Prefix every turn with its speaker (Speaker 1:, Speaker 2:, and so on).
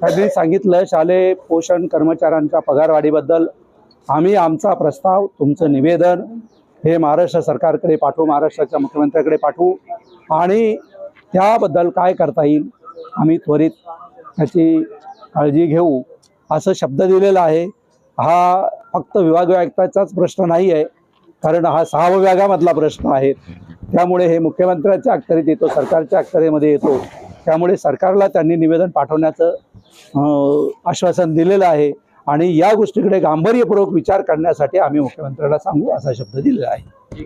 Speaker 1: त्यांनी सांगितलं शालेय पोषण कर्मचाऱ्यांच्या पगारवाढीबद्दल आम्ही आमचा प्रस्ताव तुमचं निवेदन हे महाराष्ट्र सरकारकडे पाठवू महाराष्ट्राच्या मुख्यमंत्र्याकडे पाठवू आणि त्याबद्दल काय करता येईल आम्ही त्वरित त्याची काळजी घेऊ असं शब्द दिलेला आहे. हा फक्त विभाग आयुक्ताचाच प्रश्न नाही आहे कारण हा सहाव्या विभागामधला प्रश्न आहे. त्यामुळे हे मुख्यमंत्र्यांच्या अखत्यारीत येतो सरकारच्या अखत्यारीमध्ये येतो. त्यामुळे सरकारला त्यांनी निवेदन पाठवण्याचं आश्वासन दिलेलं आहे. आणि या गोष्टीकडे गांभीर्यपूर्वक विचार करण्यासाठी आम्ही मुख्यमंत्र्याला सांगू असा शब्द दिलेला आहे.